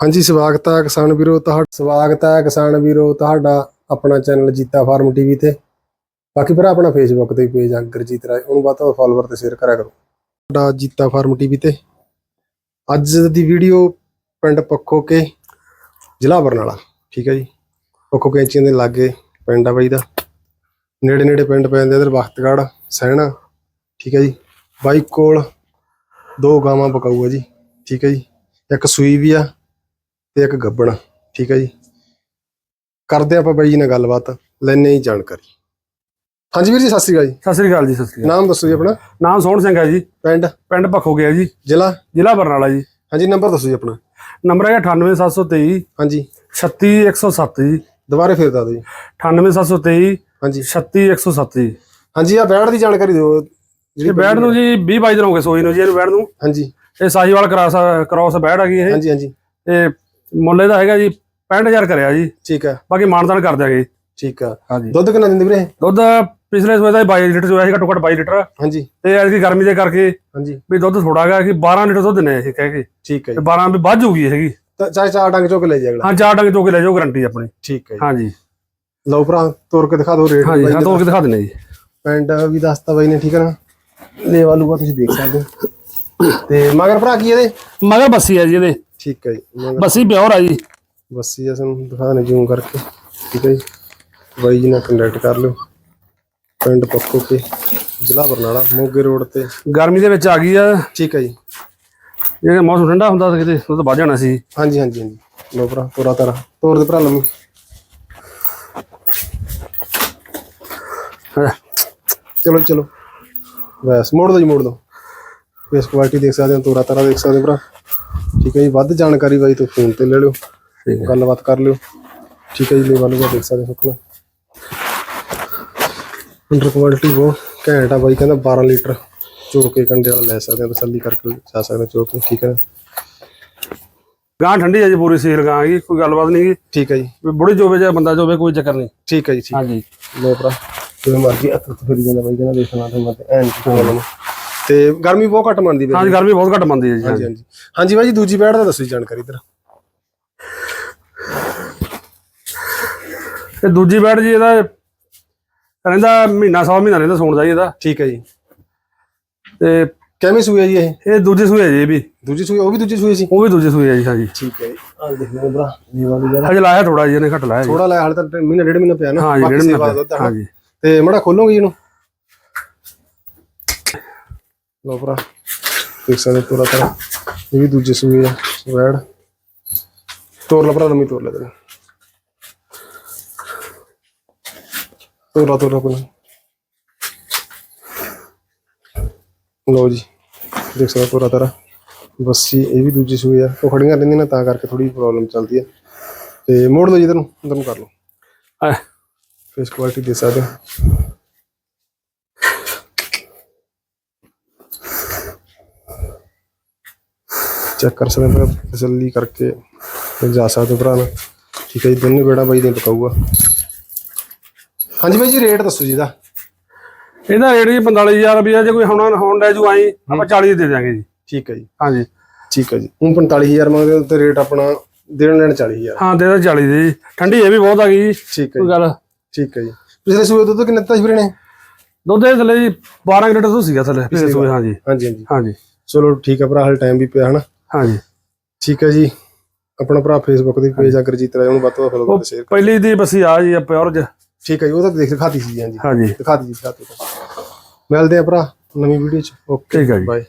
ਹਾਂਜੀ, ਸਵਾਗਤ ਹੈ ਕਿਸਾਨ ਵੀਰੋ ਤੁਹਾਡਾ। ਸਵਾਗਤ ਹੈ ਕਿਸਾਨ ਵੀਰੋ ਤੁਹਾਡਾ ਆਪਣਾ ਚੈਨਲ ਜੀਤਾ ਫਾਰਮ ਟੀਵੀ ਤੇ। ਬਾਕੀ ਭਰਾ ਆਪਣਾ ਫੇਸਬੁੱਕ ਤੇ ਪੇਜ ਆ ਗੁਰਜੀਤ ਰਾਏ, ਉਹਨੂੰ ਬਾਅਦ ਤੋਂ ਫਾਲੋਅਰ ਤੇ ਸ਼ੇਅਰ ਕਰਿਆ ਕਰੋ। ਤੁਹਾਡਾ ਜੀਤਾ ਫਾਰਮ ਟੀਵੀ ਤੇ। ਅੱਜ ਦੀ ਵੀਡੀਓ ਪਿੰਡ ਪੱਖੋ ਕੇ ਜ਼ਿਲ੍ਹਾ ਬਰਨਾਲਾ, ਠੀਕ ਹੈ ਜੀ। ਪੱਖੋ ਕੈਂਚੀਆਂ ਦੇ ਲਾਗੇ ਪਿੰਡ ਆ ਬਾਈ ਦਾ। ਨੇੜੇ ਨੇੜੇ ਪਿੰਡ ਪੈਂਦੇ ਇਧਰ ਵਖਤਗੜ੍ਹ ਸਹਿਣਾ ਠੀਕ ਹੈ ਜੀ। ਬਾਈ ਕੋਲ ਦੋ ਗਾਵਾਂ ਬਕਾਊ ਆ ਜੀ, ਠੀਕ ਹੈ ਜੀ। ਇੱਕ ਸੂਈ ਵੀ ਆ ਤੇ ਇੱਕ ਗੱਬਣ ਠੀਕ ਹੈ ਜੀ। ਕਰਦੇ ਆਪਾਂ ਬਾਈ ਜੀ ਨਾਲ ਗੱਲਬਾਤ ਲੈਣੇ ਹੀ ਜਾਣਕਾਰੀ। ਹਾਂਜੀ ਵੀਰ ਜੀ ਸਤਿ ਸ੍ਰੀ ਅਕਾਲ ਜੀ। ਸਤਿ ਸ੍ਰੀ ਅਕਾਲ ਜੀ ਸਤਿ ਸ੍ਰੀ ਅਕਾਲ। ਨਾਮ ਦੱਸੋ ਜੀ ਆਪਣਾ। ਨਾਮ ਸੋਹਣ ਸਿੰਘ ਹੈ ਜੀ। ਪਿੰਡ? ਪਿੰਡ ਭੱਖੋ ਗਿਆ ਜੀ। ਜ਼ਿਲ੍ਹਾ? ਜ਼ਿਲ੍ਹਾ ਬਰਨਾਲਾ ਜੀ। ਹਾਂਜੀ ਨੰਬਰ ਦੱਸੋ ਜੀ ਆਪਣਾ। ਨੰਬਰ ਹੈਗਾ 98723 ਹਾਂਜੀ। 36107 ਜੀ। ਦੁਬਾਰੇ ਫੇਰ ਦੱਸ ਦਿਓ ਜੀ। 98723 ਹਾਂਜੀ। 36107 ਜੀ। ਹਾਂਜੀ ਆ ਬੈੜ ਦੀ ਜਾਣਕਾਰੀ ਦਿਓ। ਇਹ ਬੈੜ ਨੂੰ ਜੀ 20 22 ਦਿਨ ਹੋ ਗਏ ਸੋਈ ਨੂੰ ਜੀ ਇਹਨੂੰ ਬੈੜ ਨੂੰ। ਹਾਂਜੀ। ਇਹ ਸਾਹੀਵਾਲ ਕਰਾਸ ਕ੍ਰਾਸ ਬੈੜ ਹੈਗੀ ਇਹ। ਹਾਂਜੀ ਹਾਂਜੀ। ਇਹ ਮੁੱਲੇ ਦਾ ਹੈਗਾ ਜੀ 65000 ਕਰਿਆ ਜੀ। ਠੀਕ ਆ। ਬਾਕੀ ਮਾਨਦਾਨ ਕਰ ਦਿਆਂਗੇ ਠੀਕ ਆ। ਹਾਂਜੀ। ਦੁੱਧ ਕਿੰਨਾ ਦਿੰਦੇ ਵੀਰੇ ਦੁੱਧ ਪਿਛਲੇ ਸਵੇਰ ਦਾ 22 ਲੀਟਰ ਜੋ ਹੈ ਘੱਟੋ ਘੱਟ 22 ਲੀਟਰ। ਹਾਂਜੀ। ਤੇ ਐਤਕੀ ਗਰਮੀ ਦੇ ਕਰਕੇ ਹਾਂਜੀ। ਵੀ ਦੁੱਧ ਥੋੜਾ ਗਿਆ ਕਿ 12 ਲੀਟਰ ਦੁੱਧ ਦਿੰਨੇ ਇਹ ਕਹਿ ਕੇ। ਠੀਕ ਹੈ ਤੇ ਜੀ 12 ਵੀ ਵੱਧ ਜੂਗੀ ਹੈਗੀ। ਤਾਂ ਚਾਹੇ ਚਾਰ ਡੰਗ ਚੋਕ ਲੈ ਜੀ ਅਗਲਾ। ਹਾਂ ਚਾਰ ਡੰਗ ਚੋ ਕੇ ਲੈ ਜਾਓ ਗਰੰਟੀ ਆਪਣੀ। ਠੀਕ ਹੈ ਜੀ। ਹਾਂਜੀ। ਲਓ ਭਰਾ ਤੋਰ ਕੇ ਦਿਖਾ ਦਿਓ ਰੇਟ। ਹਾਂਜੀ ਹਾਂ ਦਾ। ਤੋੜ ਕੇ ਦਿਖਾ ਦਿੰਨੇ ਜੀ। ਪਿੰਡ ਵੀ ਦੱਸਤਾ ਬਾਈ ਨੇ ਠੀਕ ਹੈ ਨਾ? ਲੇਵਾ ਲੂਗਾ ਤੁਸੀਂ ਦੇਖ ਸਕਦੇ ਹੋ। ਤੇ ਮਗਰ ਭਰਾ ਕੀ ਇਹਦੇ? ਮਗਰ ਬੱਸੀ ਹੈ ਜੀ ਇਹਦੇ। ਠੀਕ ਹੈ ਜੀ ਬੱਸੀ ਪਿਓਰ ਆ ਜੀ। ਬੱਸੀ ਆ ਸਾਨੂੰ ਦਿਖਾ ਨੇ ਜੂਮ ਕਰਕੇ ਠੀਕ ਹੈ ਜੀ। ਬਾਈ ਜੀ ਨਾਲ ਕੰਟੈਕਟ ਕਰ ਲਿਓ। ਪਿੰਡ ਪੱਖੋ ਕੇ ਜ਼ਿਲ੍ਹਾ ਬਰਨਾਲਾ ਮੋਗੇ ਰੋਡ ਤੇ। ਗਰਮੀ ਦੇ ਵਿੱਚ ਆ ਗਈ ਆ। ਠੀਕ ਹੈ ਜੀ। ਜੇ ਮੌਸਮ ਠੰਡਾ ਹੁੰਦਾ ਤਾਂ ਕਿਤੇ ਉਹ ਤਾਂ ਵੱਧ ਜਾਣਾ ਸੀ। ਹਾਂਜੀ ਹਾਂਜੀ ਹਾਂਜੀ। ਲੋ ਭਰਾ ਤੋਰਾ ਤਾਰਾ ਤੋਰ ਦੇ ਭਰਾ ਲੰਮੀ। ਚਲੋ ਚਲੋ। ਬਸ ਮੋੜ ਦੋ ਜੀ ਮੋੜ ਦੋ। ਫੇਸ ਕੁਆਲਿਟੀ ਦੇਖ ਸਕਦੇ ਹੋ ਤੋਰਾ ਤਾਰਾ ਦੇਖ ਸਕਦੇ ਹੋ ਭਰਾ। ਠੀਕ ਹੈ ਜੀ ਵੱਧ ਜਾਣਕਾਰੀ ਬਾਈ ਤੋਂ ਫੋਨ ਤੇ ਲੈ ਲਿਓ ਗੱਲਬਾਤ ਕਰ ਲਿਓ। ਠੀਕ ਹੈ ਜੀ ਲੈਵਲ ਨੂੰ ਦੇਖ ਸਕਦੇ ਸੁਖਣਾ ਅੰਡਰ ਕੁਆਲਿਟੀ ਬਹੁਤ ਘੈਂਟ ਆ ਬਾਈ ਕਹਿੰਦਾ 12 ਲੀਟਰ ਚੋ ਕੇ ਕੰਡੇ ਵਾਲਾ ਲੈ ਸਕਦੇ ਹੋ ਤਸੱਲੀ ਕਰਕੇ ਜਾ ਸਕਦੇ ਚੋ ਕੇ ਠੀਕ ਹੈ ਗਾਂ ਠੰਡੀ ਹੈ ਜੀ ਪੂਰੀ ਸੀਲ ਗਾਂ ਹੈਗੀ ਕੋਈ ਗੱਲਬਾਤ ਨਹੀਂ ਗੀ। ਠੀਕ ਹੈ ਜੀ। ਬੁੜੀ ਜੋਵੇ ਜਾਂ ਬੰਦਾ ਜੋਵੇ ਕੋਈ ਚੱਕਰ ਨਹੀਂ। ਠੀਕ ਹੈ ਜੀ ਠੀਕ ਹਾਂਜੀ। ਲੋ ਭਰਾ ਜਿਵੇਂ ਮਰਜ਼ੀ ਹੱਥ ਉੱਤੇ ਫਿਰੀ ਜਾਂਦਾ ਬਾਈ ਕਹਿੰਦਾ ਦੇਖਣਾ ਤੇ ਮੈਂ ਤੇ ਕੋਈ ਗੱਲ ਨੀ। ਤੇ ਗਰਮੀ ਬਹੁਤ ਘੱਟ ਮੰਨਦੀ ਹਾਂਜੀ ਗਰਮੀ ਬਹੁਤ ਘੱਟ ਮੰਦੀ ਹੈ ਜੀ ਹਾਂਜੀ ਹਾਂਜੀ। ਹਾਂਜੀ। ਬਾਈ ਜੀ ਦੂਜੀ ਬੈੜ ਦਾ ਦੱਸੋ ਜੀ ਜਾਣਕਾਰੀ ਇੱਧਰ। ਤੇ ਦੂਜੀ ਬੈਡ ਜੀ ਇਹਦਾ ਰਹਿੰਦਾ ਮਹੀਨਾ ਸਵਾ ਮਹੀਨਾ ਰਹਿੰਦਾ ਸੌਣ ਦਾ ਜੀ ਇਹਦਾ। ਠੀਕ ਹੈ ਜੀ। ਤੇ ਕਿਵੇਂ ਸੂਈ ਹੈ ਜੀ ਇਹ? ਇਹ ਦੂਜੀ ਸੂਈ ਹੈ ਜੀ ਇਹ ਵੀ। ਦੂਜੀ ਸੂਈ ਉਹ ਵੀ ਦੂਜੀ ਸੂਈ ਸੀ? ਉਹ ਵੀ ਦੂਜੀ ਸੂਈ ਹੈ ਜੀ ਹਾਂਜੀ। ਠੀਕ ਹੈ ਜੀ। ਆਹ ਦੇਖ ਲਓ ਭਰਾ ਇਹ ਵਾਲੀ ਜਰਾ ਹਜੇ ਲਾਇਆ ਥੋੜਾ ਜੀ ਇਹਨੇ ਘੱਟ ਲਾਇਆ ਜੀ। ਥੋੜਾ ਲੈ ਹਾਲੇ ਤਾਂ ਮਹੀਨਾ ਡੇਢ ਮਹੀਨਾ ਪਿਆ ਨਾ। ਹਾਂਜੀ ਬਾਕੀ ਡੇਢ ਮਹੀਨਾ ਆ। ਹਾਂਜੀ। ਤੇ ਮੜਾ ਖੋਲੋਗੇ ਜੀ ਇਹਨੂੰ? ਲੋ ਭਰਾ ਦੇਖ ਸਕਦੇ ਪੂਰਾ ਤਰ੍ਹਾਂ। ਇਹ ਵੀ ਦੂਜੇ ਸੂਏ ਆ ਵੈੜ ਤੋਰ ਲਾ ਭਰਾ ਲੰਮੀ ਤੋਰ ਲੈ ਤੈਨੂੰ। ਤੋਰ ਤੋਰ ਲਾ ਕੋਈ ਲੋ ਜੀ ਦੇਖ ਸਕਦੇ ਪੂਰਾ ਤਰ੍ਹਾਂ। ਬੱਸੀ ਇਹ ਵੀ ਦੂਜੀ ਸੂਏ ਆ। ਉਹ ਖੜੀਆਂ ਰਹਿੰਦੀਆਂ ਨੇ ਤਾਂ ਕਰਕੇ ਥੋੜੀ ਪ੍ਰੋਬਲਮ ਚੱਲਦੀ ਹੈ ਤੇ ਮੋੜ ਲਓ ਜੀ ਤੈਨੂੰ ਅੰਦਰ ਨੂੰ ਕਰ ਲਓ। ਫੇਸ ਕੁਆਲਿਟੀ ਦੇ ਸਕਦੇ ਚੈੱਕ ਕਰ ਸਕਦੇ ਹੋ ਤਸੱਲੀ ਕਰਕੇ ਫਿਰ ਜਾ ਸਕਦੇ ਹੋ ਭਰਾ ਨਾਲ। ਠੀਕ ਹੈ ਜੀ ਦੋਨੇ ਬੇੜਾ ਬਾਈ ਦੇ ਪਕਾਊਗਾ। ਹਾਂਜੀ ਬਾਈ ਜੀ ਰੇਟ ਦੱਸੋ ਜੀ ਇਹਦਾ। ਇਹਦਾ ਰੇਟ ਜੀ 45000 ਰੁਪਇਆ ਜੇ ਕੋਈ ਹੁਣ ਹੁਣ ਲੈ ਜੂ ਆਈ ਆਪਾਂ 40 ਦੇ ਦਿਆਂਗੇ ਜੀ। ਠੀਕ ਹੈ ਜੀ। ਹਾਂਜੀ। ਠੀਕ ਹੈ ਜੀ। ਹੁਣ 45000 ਮੰਗਦੇ ਤੇ ਰੇਟ ਆਪਣਾ ਦੇਣ ਲੈਣ 40000 ਹਾਂ ਦੇ ਦਾ 40 ਦੇ ਜੀ। ਠੰਡੀ ਇਹ ਵੀ ਬਹੁਤ ਆ ਗਈ ਜੀ। ਠੀਕ ਹੈ ਕੋਈ ਗੱਲ। ਠੀਕ ਹੈ ਜੀ। ਪਿਛਲੇ ਸੂਏ ਦੁੱਧ ਕਿੰਨੇ ਦਿੱਤਾ ਸੀ ਵੀਰੇ ਨੇ? ਦੁੱਧ ਦੇ ਥੱਲੇ ਜੀ 12 ਲੀਟਰ ਦੁੱਧ ਸੀਗਾ ਥੱਲੇ ਪਿਛਲੇ ਸੂਏ ਹਾਂਜੀ। ਹਾਂਜੀ ਹਾਂਜੀ। ਹਾਂਜੀ। ਚਲੋ ਠੀਕ ਹੈ ਭਰਾ ਹਾਲੇ ਟਾਈਮ ਵੀ ਪਿਆ ਹਨਾ। ਹਾਂਜੀ। ਠੀਕ ਹੈ ਜੀ। ਆਪਣਾ ਭਰਾ ਫੇਸਬੁੱਕ ਦੀ ਪੇਜ ਆ ਗੁਰਜੀਤ ਰਾਏ ਉਹਨੂੰ ਵੱਧ ਤੋਂ ਵੱਧ ਫੋਲੋ ਕਰਕੇ ਸ਼ੇਅਰ ਪਹਿਲੀ ਦੀ ਬਸੀ ਆ ਜੀ ਪਿਓਰ ਜ ਠੀਕ ਹੈ ਜੀ ਉਹ ਤਾਂ ਦੇਖ ਦਿਖਾਤੀ ਸੀ ਜੀ ਹਾਂਜੀ। ਹਾਂਜੀ। ਦਿਖਾਤੀ ਜੀ ਦਿਖਾਤੀ ਮਿਲਦੇ ਆ ਭਰਾ ਨਵੀਂ ਵੀਡੀਓ ਚ। ਓਕੇ ਠੀਕ ਹੈ ਜੀ। ਬਾਏ